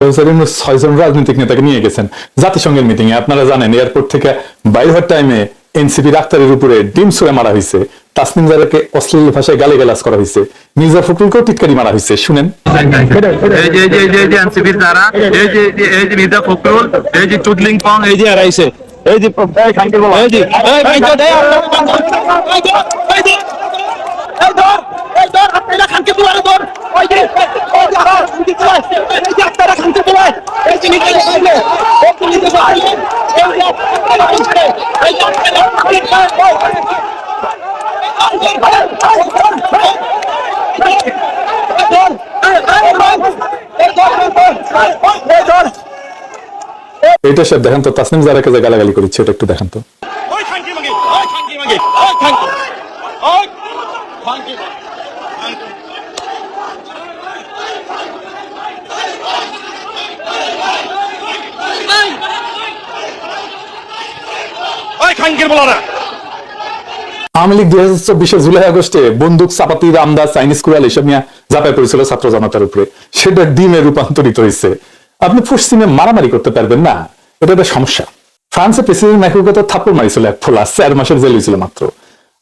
ছয়জন রাজনৈতিক নেতাকে নিয়ে গেছেন জাতিসংঘের মিটিং এ আপনারা জানেন এয়ারপোর্ট থেকে বাইর হওয়ার টাইমে এনসিপি ডাক্তারের উপরে ডিম ছুঁড়ে মারা হয়েছে তাসনিম জারাকে অশ্লীল ভাষায় গালিগালাজ করা হয়েছে মির্জা ফখরুলকেও টিটকারি মারা হয়েছে শুনেন এই যে এই যে এই যে এই যে এনসিপির দ্বারা এই যে এই যে মির্জা ফখরুল এই যে চুদলিং পং এই যে এরাইছে এই যে এই যে এই ভাই তো দেয় এই ধর এই ধর আপনারা খানকে বলা ধর ওই যে ওই যে আর খানকে বলা এই যে আপনারা খানকে বলা এই যে নিতে ও কি নিতে এই যে আপনারা খানকে এই এটা সব দেখেন তো তাসনিম জারাকে যে গালাগালি করেছে এটা একটু দেখেন তো ওই খানকি মাগে ওই খানকি মাগে ওই খানকি ওই খানকি ওই খানকির বলা না আওয়ামী লীগ দুই হাজার চব্বিশে জুলাই আগস্টে বন্দুক চাপাতি রামদাস চাইনিজ কুড়াল এসব নিয়ে জাপায় পড়েছিল ছাত্র জনতার উপরে। সেটা ডিমে রূপান্তরিত হয়েছে। আপনি পশ্চিমে মারামারি করতে পারবেন না। এটা একটা সমস্যা। ফ্রান্সের প্রেসিডেন্ট ম্যাকুকে তো থাপ্পড় মারিছিল এক ফোলা, চার মাসের জেল হয়েছিল মাত্র।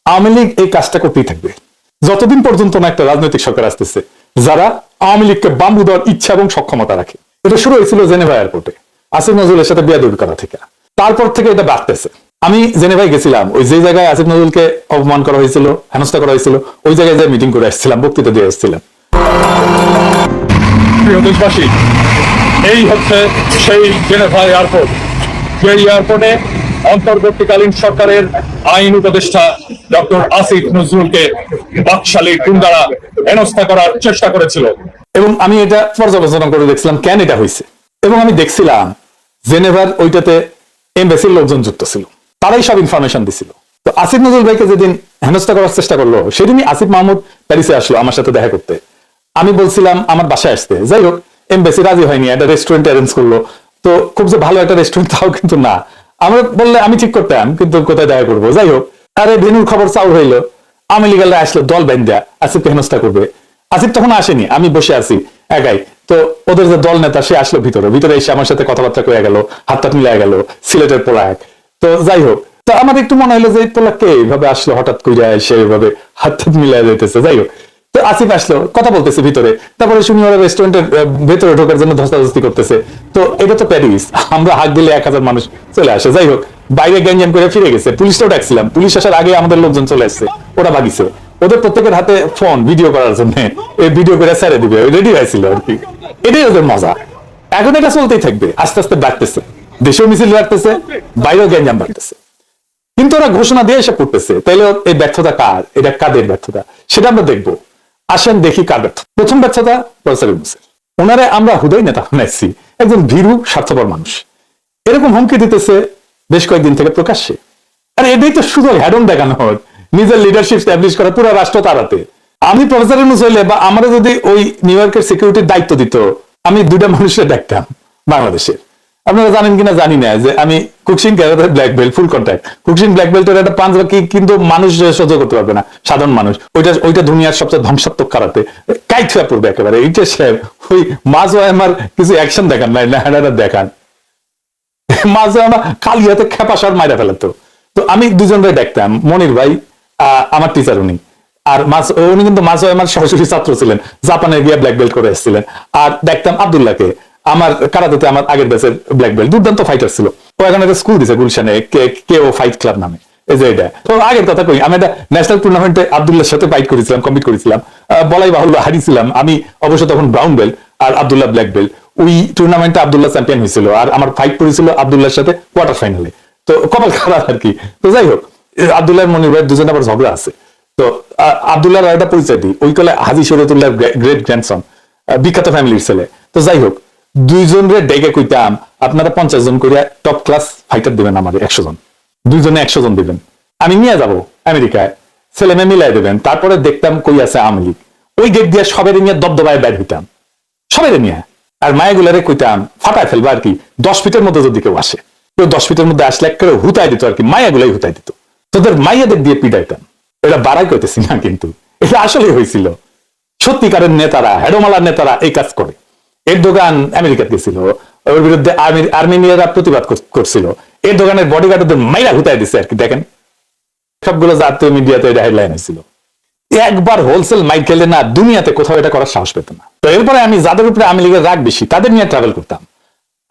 আওয়ামী লীগ এই কাজটা করতেই থাকবে। যতদিন পর্যন্ত না একটা রাজনৈতিক সরকার আসতেছে, যারা আওয়ামী লীগকে বাম্বু দেওয়ার ইচ্ছা এবং সক্ষমতা রাখে। এটা শুরু হয়েছিল জেনেভা এয়ারপোর্টে। আসিফ নজরুলের সাথে বিয়াদবি করা থেকে। তারপর থেকে এটা বাড়তেছে। আমি জেনেভায় গেছিলাম, ওই যে জায়গায় আসিফ নজরুলকে অপমান করা হয়েছিল, হেনস্থা করা হয়েছিল, ওই জায়গায় যে মিটিং করে আসছিলাম, বক্তৃতা দিয়ে আসছিলাম। এই হচ্ছে সেই এয়ারপোর্ট যে এয়ারপোর্টে অন্তর্বর্তীকালীন সরকারের আইন উপদেষ্টা ডক্টর আসিফ নজরুলকে বাকশালী হেনস্থা করার চেষ্টা করেছিল। এবং আমি এটা পর্যালোচনা করে দেখছিলাম, কেন এটা হয়েছে? এবং আমি দেখছিলাম, জেনেভার ওইটাতে এমবেসির লোকজন যুক্ত ছিল। তারাই সব ইনফরমেশন দিছিল। তো আসিফ নজরুল ভাইকে যেদিন হেনস্থা করার চেষ্টা করল, সেদিনই আসিফ মাহমুদ প্যারিসে আসলো আমার সাথে দেখা করতে। আমি বলছিলাম, আমার বাসায় আসতে। যাই হোক এমবেসি রাজি হয়নি, একটা রেস্টুরেন্ট অ্যারেঞ্জ করল। তো খুব যে ভালো একটা রেস্টুরেন্ট তাও কিন্তু না। আমরা বললে, আমি ঠিক করতাম কিন্তু কোথায় দেখা করব? যাই হোক, আরে ভেনুর খবর চাউল হইল। আমি লিগালরা আসলো, দল ব্যান্ডা আসিফকে হেনস্থা করবে। আসিফ তখন আসেনি, আমি বসে আছি একাই। তো ওদের যে দল নেতা, সে আসলো ভিতরে। ভিতরে এসে আমার সাথে কথাবার্তা কয়ে গেল হাত হাত মিলাই গেল, সিলেটের পোলাক তো যাই হোক, তো আমার একটু মনে হলো যে পোলাক কে এইভাবে আসলো, হঠাৎ করে এসে এইভাবে হাত হাত মিলাই যেতেছে যাই হোক। তো আসিফ আসলো, কথা বলতেছে ভিতরে। তারপরে শুনি ওরা রেস্টুরেন্টের ভেতরে ঢোকার জন্য ধস্তাধস্তি করতেছে। তো এটা তো প্যারিস আমরা হাত দিলে এক হাজার মানুষ চলে আসে। যাই হোক, বাইরে গ্যাঞ্জাম করে ফিরে গেছে। পুলিশটাও ডাকছিলাম। পুলিশ আসার আগে আমাদের লোকজন চলে আসছে। ওরা ভাগিছে। ওদের প্রত্যেকের হাতে ফোন ভিডিও করার জন্য। এই ভিডিও করে ছেড়ে দিবে। রেডি হয়েছিল আর কি। এটাই ওদের মজা। এখন এটা চলতেই থাকবে। আস্তে আস্তে বাড়তেছে দেশেও মিছিল বাড়তেছে বাইরেও গ্যাঞ্জাম বাড়তেছে। কিন্তু ওরা ঘোষণা দিয়ে এসে পড়তেছে, তাইলে এই ব্যর্থতা কার? এটা কাদের ব্যর্থতা? সেটা আমরা দেখব। আসেন দেখি কার ব্যর্থ প্রথম ব্যর্থতা প্রফেসর ইউনূসের ওনারে আমরা হুদয় নেতা বানাইছি, একজন ভীরু, স্বার্থপর মানুষ। এরকম হুমকি দিতেছে বেশ কয়েকদিন থেকে প্রকাশ্যে। আর এটাই তো শুধু হ্যাডন দেখানো হয়। নিজের লিডারশিপ স্ট্যাবলিশ করা পুরো রাষ্ট্র তাড়াতে আমি প্রফেসর ইউনূস বা আমরা যদি ওই নিউ ইয়র্কের সিকিউরিটির দায়িত্ব দিত, আমি দুইটা মানুষের ডাকতাম বাংলাদেশের। আপনারা জানেন কিনা জানি না, যে আমি Kyokushin karate black belt full contact Kyokushin black বেল্টের একটা পাঞ্জা কি কিন্তু মানুষ সহ্য করতে পারবে না, সাধারণ মানুষ। ওইটা ওইটা দুনিয়ার সবচেয়ে ধ্বংসাত্মক কারাতে কাইট হয়ে পড়বে একেবারে এইটা সাহেব ওই মাঝ আমার কিছু অ্যাকশন দেখান না না দেখান। মাঝে আমার কালি হাতে খেপাসার মাইরা ফেলাতো তো। আমি দুজনকে দেখতাম, মনির ভাই আমার টিচার উনি। আর মাস উনি কিন্তু মাঝে আমার সরাসরি ছাত্র ছিলেন, জাপানে গিয়ে ব্ল্যাক বেল্ট করে এসেছিলেন। আর দেখতাম আবদুল্লাহকে। আমার কারাতেতে আমার আগের ব্যাচের ব্ল্যাক বেল্ট দুর্দান্ত ফাইটার ছিল। ও এখন একটা স্কুল দিছে গুলশানে কে ও ফাইট ক্লাব নামে। এই যে এটা। তো আগের কথা কই আমি একটা ন্যাশনাল টুর্নামেন্টে সাথে ফাইট করেছিলাম করেছিলাম। বলাই বাহুল্য হারিয়েছিলাম। আমি অবশ্য তখন ব্রাউন বেল্ট আর আবদুল্লাহ ব্ল্যাক বেল্ট ওই টুর্নামেন্টে আবদুল্লাহ চ্যাম্পিয়ন হয়েছিল আর আমার ফাইট করেছিল আবদুল্লাহর সাথে কোয়ার্টার ফাইনালে তো কপাল খারাপ আর কি। তো যাই হোক আবদুল্লাহ মনির ভাই দুজন আবার ঝগড়া আছে। তো আহ, আবদুল্লাহর একটা পরিচয় দিই ওই কালে হাজি শরীয়তুল্লাহ গ্রেট গ্র্যান্ডসন বিখ্যাত ফ্যামিলির ছেলে। তো যাই হোক দুইজনের ডেকে কইতাম, আপনারা পঞ্চাশ জন করে টপ ক্লাস ফাইটার দিবেন আমাদের একশো জন। দুইজনে একশো জন দিবেন। আমি নিয়ে যাব আমেরিকায়। ছেলে মেয়ে মিলাই দেবেন। তারপরে দেখতাম কই আছে আওয়ামী লীগ। ওই গেট দিয়ে সবের নিয়ে দবদবায় বের হইতাম। সবাই নিয়ে। আর মায়াগুলারে কইতাম, ফাটায় ফেলব আর কি, দশ ফিটের মধ্যে যদি কেউ আসে। কেউ দশ ফিটের মধ্যে আসলে এক করে হুতাই দিত আর কি, মায়াগুলাই হুতাই দিত। তোদের মাইয়াদের দিয়ে পিটাইতাম। এটা বাড়াই করতেছি না কিন্তু, এটা আসলে হয়েছিল সত্যিকারের নেতারা, হেডোমালার নেতারা এই কাজ করে। এর দোকান আমেরিকাতে গেছিল ওর বিরুদ্ধে আর্মেনিয়ারা প্রতিবাদ করছিল। এর দোকানের বডিগার্ডদের মাইরা হুতায় দিছে আর কি, দেখেন। সবগুলো জাতীয় মিডিয়াতে এটা হেডলাইন হয়েছিল একবার হোলসেল মাইক খেলে না দুনিয়াতে কোথাও এটা করার সাহস পেত না। তো এরপরে আমি যাদের উপরে আওয়ামী লীগের রাগ বেশি, তাদের নিয়ে ট্রাভেল করতাম।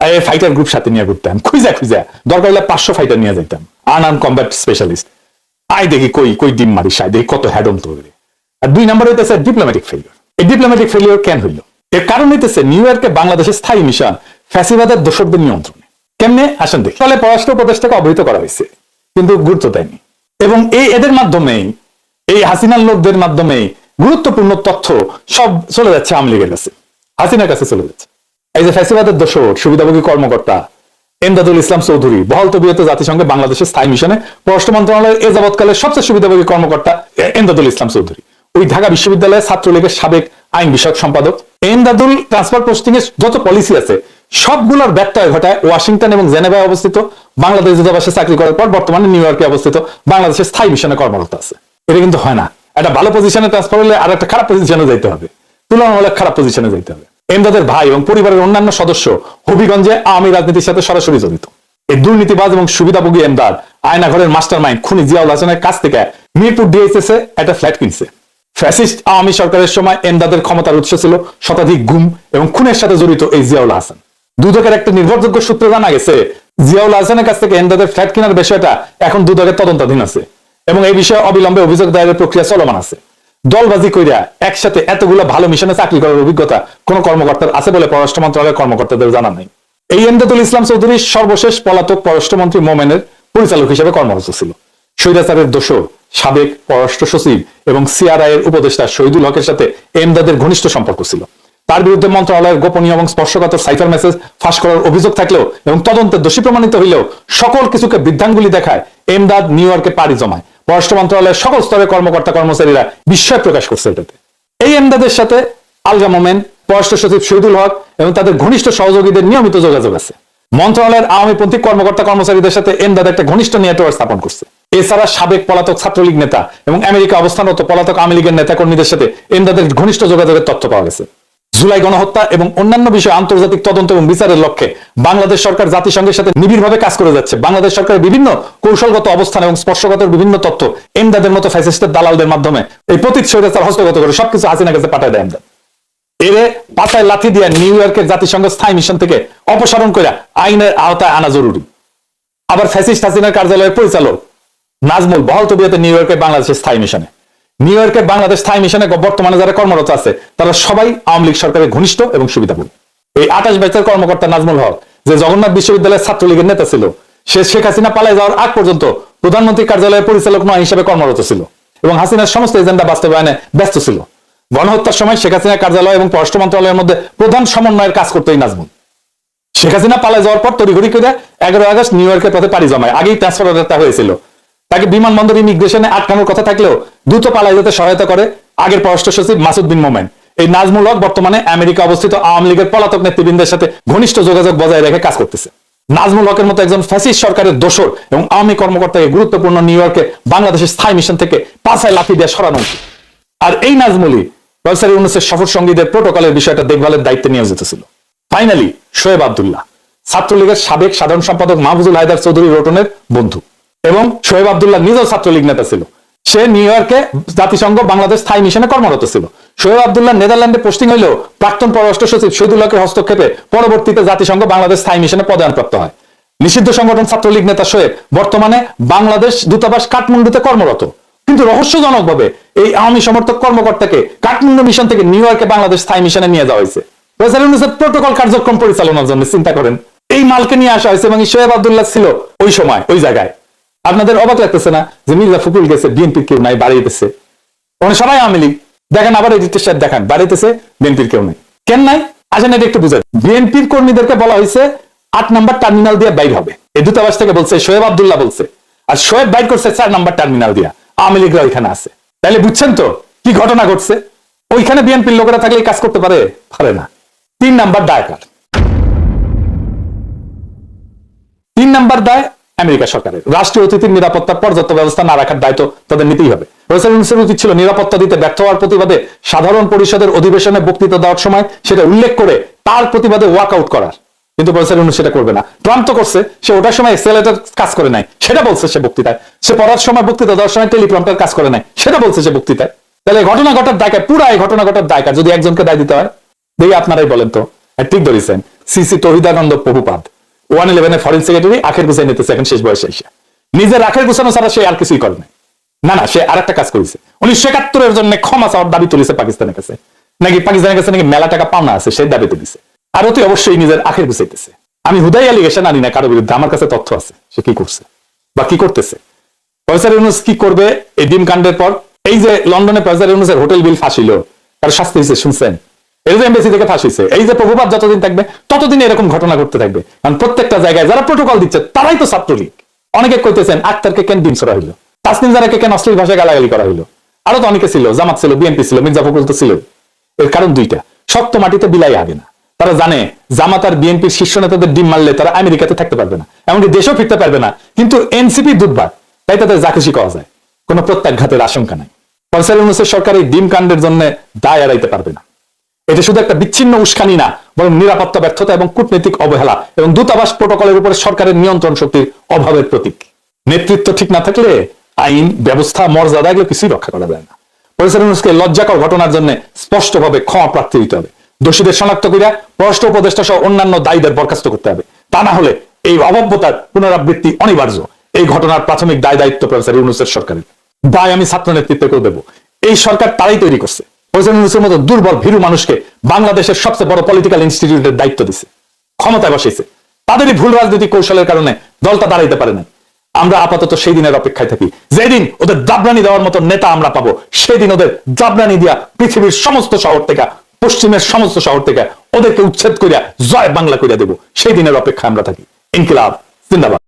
এই ফাইটার গ্রুপ সাথে নিয়ে ঘুরতাম, খুঁজা খুঁজা। দরকার হলে পাঁচশো ফাইটার নিয়ে যাইতাম। আনআর্ম কম্ব্যাট স্পেশালিস্ট আই দেখি কই কই ডিম মারি সাই দেখি কত হ্যাডম তৈরি। আর দুই নম্বর হইতেছে ডিপ্লোম্যাটিক ফেলিওর এই ডিপ্লোম্যাটিক ফেলিওর কেন হইল? এর কারণ হইতেছে নিউ ইয়র্কে বাংলাদেশের স্থায়ী মিশন, ফ্যাসিবাদের দোষকদের নিয়ন্ত্রণে। কেমনে? আসেন দেখি। ফলে পররাষ্ট্র উপদেষ্টাকে অবহিত করা হয়েছে, কিন্তু গুরুত্ব দেয়নি। এবং এই এদের মাধ্যমেই, এই হাসিনার লোকদের মাধ্যমে গুরুত্বপূর্ণ তথ্য সব চলে যাচ্ছে আওয়ামী লীগের কাছে। হাসিনার কাছে চলে যাচ্ছে। এই যে ফ্যাসিবাদের দোষর, সুবিধাভোগী কর্মকর্তা এমদাদুল ইসলাম চৌধুরী, বহল তবিয়ত জাতিসংঘে বাংলাদেশের স্থায়ী মিশনে পররাষ্ট্র মন্ত্রণালয়ের এ যাবৎকালের সবচেয়ে সুবিধাভোগী কর্মকর্তা এমদাদুল ইসলাম চৌধুরী। ওই ঢাকা বিশ্ববিদ্যালয়ের ছাত্রলীগের সাবেক আইন বিষয়ক সম্পাদক। এমদাদুল ট্রান্সফার পোস্টিং এর যত পলিসি আছে, সবগুলোর ব্যত্যয় ঘটায় ওয়াশিংটন এবং জেনেভায় অবস্থিত। বাংলাদেশ দূতাবাসে চাকরি করার পর বর্তমানে নিউ ইয়র্কে অবস্থিত। বাংলাদেশের স্থায়ী মিশনে কর্মরত আছে। এটা কিন্তু হয় না। একটা ভালো পজিশনে ট্রান্সফার হলে আর একটা খারাপ পজিশনে যাইতে হবে। তুলনামূলক খারাপ পজিশনে যাইতে হবে। এমদাদের ভাই এবং পরিবারের অন্যান্য সদস্য হবিগঞ্জে আওয়ামী রাজনীতির সাথে সরাসরি জড়িত। এই দুর্নীতিবাজ এবং সুবিধাভোগী এমদাদ আয়নাঘরের মাস্টার মাইন্ড খুনি জিয়াউল হাসানের কাছ থেকে মিরপুর ডিএসএস এ একটা ফ্ল্যাট কিনছে। ফ্যাসিস্ট আওয়ামী সরকারের সময় এমদাদের ক্ষমতার উৎস ছিল শতাধিক গুম এবং খুনের সাথে জড়িত এই জিয়াউল হাসান। দুদকের একটা নির্ভরযোগ্য সূত্রে জানা গেছে, জিয়াউল হাসানের কাছ থেকে এমদাদের ফ্ল্যাট কেনার বিষয়টা এখন দুদকের তদন্তাধীন আছে এবং এই বিষয়ে অবিলম্বে অভিযোগ দায়েরের প্রক্রিয়া চলমান আছে। দলবাজি কইরা একসাথে এতগুলো ভালো মিশনে চাকরি করার অভিজ্ঞতা কোন কর্মকর্তার আছে বলে পররাষ্ট্র মন্ত্রণালয়ের কর্মকর্তাদের জানা নাই। এই এমদাদুল ইসলাম চৌধুরী সর্বশেষ পলাতক পররাষ্ট্রমন্ত্রী মোমেনের পরিচালক হিসেবে কর্মরত ছিল। স্বৈরাচারের দোষর সাবেক পররাষ্ট্র সচিব এবং সিআরআই এর উপদেষ্টা শহীদুল হকের সাথে এমদাদের ঘনিষ্ঠ সম্পর্ক ছিল। তার বিরুদ্ধে মন্ত্রণালয়ের গোপনীয় এবং স্পর্শকাতর সাইফার মেসেজ ফাঁস করার অভিযোগ থাকলেও এবং তদন্তে দোষী প্রমাণিত হইলেও সকল কিছুকে বৃদ্ধাঙ্গুলি দেখায় এমদাদ নিউ ইয়র্কে পাড়ি জমায়। পররাষ্ট্র মন্ত্রণালয়ের সকল স্তরের কর্মকর্তা কর্মচারীরা বিস্ময় প্রকাশ করছে এটাতে। এই এমদাদের সাথে আলগা মোমেন পররাষ্ট্র সচিব শহীদুল হক এবং তাদের ঘনিষ্ঠ সহযোগীদের নিয়মিত যোগাযোগ আছে। মন্ত্রণালয়ের আওয়ামীপন্থী কর্মকর্তা কর্মচারীদের সাথে এমদাদ একটা ঘনিষ্ঠ নেটওয়ার্ক স্থাপন করছে। এছাড়া সাবেক পলাতক ছাত্রলীগ নেতা এবং আমেরিকা অবস্থানরত পলাতক আওয়ামী লীগের নেতাকর্মীদের সাথে এমদাদের ঘনিষ্ঠ যোগাযোগের তথ্য পাওয়া গেছে। জুলাই গণহত্যা এবং অন্যান্য বিষয়ে আন্তর্জাতিক তদন্ত এবং বিচারের লক্ষ্যে বাংলাদেশ সরকার জাতিসংঘের সাথে নিবিড়ভাবে কাজ করে যাচ্ছে। বাংলাদেশ সরকারের বিভিন্ন কৌশলগত অবস্থান এবং স্পর্শগত বিভিন্ন তথ্য এমদাদের মতো ফ্যাসিস্টের দালালদের মাধ্যমে এই স্বৈরাচার হস্তগত করে সবকিছু হাসিনার কাছে পাঠায় দেয় এমদাদ। এরে পাতায় লাথি দিয়ে নিউ ইয়র্কের জাতিসংঘ স্থায়ী মিশন থেকে অপসারণ করে আইনের আওতায় আনা জরুরি। আবার ফ্যাসিস্ট হাসিনার কার্যালয়ের পরিচালক নাজমুল, বহল তবিয়তে নিউ ইয়র্কের বাংলাদেশের স্থায়ী মিশনে। নিউ ইয়র্কের বাংলাদেশ স্থায়ী মিশনে বর্তমানে যারা কর্মরত আছে, তারা সবাই আওয়ামী লীগ সরকারের ঘনিষ্ঠ এবং সুবিধাভোগী। এই আঠাশ ব্যাচের কর্মকর্তা নাজমুল হক, যে জগন্নাথ বিশ্ববিদ্যালয়ের ছাত্রলীগের নেতা ছিল, সে শেখ হাসিনা পালায় যাওয়ার আগ পর্যন্ত প্রধানমন্ত্রী কার্যালয়ের পরিচালক নয় হিসেবে কর্মরত ছিল এবং হাসিনার সমস্ত এজেন্ডা বাস্তবায়নে ব্যস্ত ছিল। গণহত্যার সময় শেখ হাসিনা কার্যালয় এবং পররাষ্ট্র মন্ত্রণালয়ের মধ্যে প্রধান সমন্বয়ের কাজ করতো এই নাজমুল। শেখ হাসিনা পালায় যাওয়ার পর তড়িঘড়ি করে এগারো আগস্ট নিউ ইয়র্কের পথে পাড়ি জমায়। আগেই ট্রান্সফার হয়েছিল। তাকে বিমানবন্দর ইমিগ্রেশনে আটকানোর কথা থাকলেও দ্রুত পালাই যেতে সহায়তা করে আগের পররাষ্ট্র সচিব মাসুদ বিন মোমেন। এই নাজমুল হক বর্তমানে আমেরিকা অবস্থিত আওয়ামী লীগের পলাতক নেতৃবৃন্দের সাথে ঘনিষ্ঠ যোগাযোগ বজায় রেখে কাজ করতেছে। নাজমুল হকের মতো একজন ফ্যাসিস্ট সরকারের দোষর এবং আওয়ামী কর্মকর্তাকে গুরুত্বপূর্ণ নিউ ইয়র্কে বাংলাদেশের স্থায়ী মিশন থেকে পাশায় লাফি দিয়ে সরানো উচিত। আর এই নাজমুলি প্রফেসর ইউনুসের সফর সঙ্গীদের প্রোটোকলের বিষয়টা দেখভালের দায়িত্বে নিয়োজিত ছিল ফাইনালি শোয়েব আবদুল্লাহ, ছাত্রলীগের সাবেক সাধারণ সম্পাদক মাহফুজুল হায়দার চৌধুরী রোটনের বন্ধু। এবং শোয়েব আবদুল্লাহ নিজেও ছাত্রলীগ নেতা ছিল। সে নিউ ইয়র্কে জাতিসংঘ বাংলাদেশ স্থায়ী মিশনে কর্মরত ছিল। শোয়েব আবদুল্লাহ নেদারল্যান্ডে পোস্টিং হইলেও প্রাক্তন পররাষ্ট্র সচিব শহীদুল্লাহকে হস্তক্ষেপে পরবর্তীতে জাতিসংঘ বাংলাদেশ স্থায়ী মিশনে পদায়নপ্রাপ্ত হয়। নিষিদ্ধ সংগঠন ছাত্রলীগ নেতা শোয়েব বর্তমানে বাংলাদেশ দূতাবাস কাঠমান্ডুতে কর্মরত। কিন্তু রহস্যজনকভাবে এই আওয়ামী সমর্থক কর্মকর্তাকে কাঠমান্ডু মিশন থেকে নিউ ইয়র্কে বাংলাদেশ স্থায়ী মিশনে নিয়ে যাওয়া হয়েছে। প্রটোকল কার্যক্রম পরিচালনার জন্য চিন্তা করেন। এই মালকে নিয়ে আসা হয়েছে এবং শোয়েব আবদুল্লাহ ছিল ওই সময়, ওই জায়গায়। আপনাদের অবাক লাগতেছে না যে মির্জা ফখরুল গেছে, বিএনপির কেউ নাই বাড়িতেছে ওখানে সবাই আওয়ামী লীগ। দেখেন আবার এডিটের সাথে দেখান বাড়িতেছে বিএনপির কেউ নেই। কেন নাই? আসেন এটা একটু বুঝাই। বিএনপির কর্মীদেরকে বলা হয়েছে, আট নাম্বার টার্মিনাল দিয়ে বাইর হবে। এই দূতাবাস থেকে বলছে, শোয়েব আবদুল্লাহ বলছে। আর শোয়েব বাইর করছে চার নাম্বার টার্মিনাল দিয়া। আওয়ামী লীগরা ওইখানে আছে। তাহলে বুঝছেন তো, কি ঘটনা ঘটছে? ওইখানে বিএনপির লোকেরা থাকলে কাজ করতে পারে? পারে না। তিন নাম্বার দায়কার। তিন নাম্বার দায় আমেরিকা সরকারের। রাষ্ট্রীয় অতিথির নিরাপত্তা পর্যাপ্ত ব্যবস্থা না রাখার দায়িত্ব তাদের নিতেই হবে। উচিত ছিল নিরাপত্তা দিতে ব্যর্থ হওয়ার প্রতিবাদে সাধারণ পরিষদের অধিবেশনে বক্তৃতা দেওয়ার সময় সেটা উল্লেখ করে তার প্রতিবাদে ওয়াক আউট করার। কিন্তু সেটা করবে না। ট্রাম্প তো করছে, সে ওটার সময় এক্সেলেটার কাজ করে নাই। সেটা বলছে সে বক্তৃতায়। সে পড়ার সময় বক্তৃতা দেওয়ার সময় টেলিপ্রম্পটার কাজ করে নাই। সেটা বলছে সে বক্তৃতায়। তাহলে ঘটনা ঘটার দায়কার পুরা এই ঘটনা ঘটার দায়কার যদি একজনকে দায় দিতে হয় দেখি আপনারাই বলেন তো। ঠিক ধরেছেন, সিসি তহিদানন্দ প্রভুপাদ। ওয়ান ইলেভেনের ফরেন সেক্রেটারি আখের গুছাই নিতেছে এখন শেষ বয়সে এসে। নিজের আখের গুছানো ছাড়া সে আর কিছুই করে না না, সে আর একটা কাজ করেছে। উনিশশো একাত্তরের জন্য ক্ষমা চাওয়ার দাবি তুলেছে পাকিস্তানের কাছে। নাকি পাকিস্তানের কাছে নাকি মেলা টাকা পাওনা আছে, সেই দাবিতে দিছে। আর অতি অবশ্যই নিজের আখের গুছাইতেছে। আমি হুদাই আলিগেশন আনি না কারও বিরুদ্ধে আমার কাছে তথ্য আছে, সে কি করছে বা কি করতেছে। প্রফেসর ইউনুস কি করবে এই ডিম কাণ্ডের পর? এই যে লন্ডনে প্রফেসর ইউনুসের হোটেল বিল ফাঁসিল, তার শাস্তি হয়েছে, শুনছেন? এই যে এমবেসি থেকে ফাঁস হয়েছে এই যে প্রভুপাত যতদিন থাকবে, ততদিন এরকম ঘটনা ঘটতে থাকবে। কারণ প্রত্যেকটা জায়গায় যারা প্রোটোকল দিচ্ছে, তারাই তো ছাত্রলীগ। অনেকে কইতেছেন, আক্তারকে কেন ডিম ছড়া হইল? তাসনিম যারাকে কেন অশ্লীল ভাষায় গালাগালি করা হইল? আরও তো অনেকে ছিল, জামাত ছিল, বিএনপি ছিল, মির্জা ফখরুল তো ছিল। এর কারণ দুইটা। শক্ত মাটিতে বিলাই আগে না। তারা জানে, জামাত আর বিএনপির শীর্ষ নেতাদের ডিম মারলে তারা আমেরিকাতে থাকতে পারবে না। এমনকি দেশেও ফিরতে পারবে না। কিন্তু এনসিপি দুধবার, তাই তাদের যা খুশি করা যায়। কোনো প্রত্যাঘাতের আশঙ্কা নাই। ইউনুসের সরকার এই ডিম কাণ্ডের জন্য দায় এড়াইতে পারবে না। এটা শুধু একটা বিচ্ছিন্ন উস্কানি না, বরং নিরাপত্তা, ব্যর্থতা এবং কূটনৈতিক অবহেলা এবং দূতাবাস প্রোটোকলের উপরে সরকারের নিয়ন্ত্রণ শক্তির অভাবের প্রতীক। নেতৃত্ব ঠিক না থাকলে আইন, ব্যবস্থা, মর্যাদা এগুলো কিছুই রক্ষা করা যায় না। ইউনুসকে লজ্জাকর ঘটনার জন্য স্পষ্টভাবে ক্ষমা প্রার্থী দিতে হবে। দোষীদের শনাক্ত করিয়া পররাষ্ট্র উপদেষ্টা সহ অন্যান্য দায়ীদের বরখাস্ত করতে হবে। তা না হলে এই অভব্যতার পুনরাবৃত্তি অনিবার্য। এই ঘটনার প্রাথমিক দায় দায়িত্ব প্রফেসর ইউনুসের সরকারের। দায় আমি ছাত্র নেতৃত্বকেও দেবো। এই সরকার তারাই তৈরি করছে। ইউনুসের মতো দুর্বল, ভীরু মানুষকে বাংলাদেশের সবচেয়ে বড় পলিটিক্যাল ইনস্টিটিউটের দায়িত্ব দিছে। ক্ষমতায় বসেছে তাদেরই ভুল রাজনৈতিক কৌশলের কারণে দলটা দাঁড়াইতে পারে না আমরা আপাতত সেই দিনের অপেক্ষায় থাকি। যেদিন ওদের দাবরানি দেওয়ার মতো নেতা আমরা পাবো, সেদিন ওদের দাবরানি দিয়া পৃথিবীর সমস্ত শহর থেকে, পশ্চিমের সমস্ত শহর থেকে ওদেরকে উচ্ছেদ করিয়া জয় বাংলা করিয়া দেব। সেই দিনের অপেক্ষা আমরা থাকি। ইনকিলাব। জিন্দাবাদ।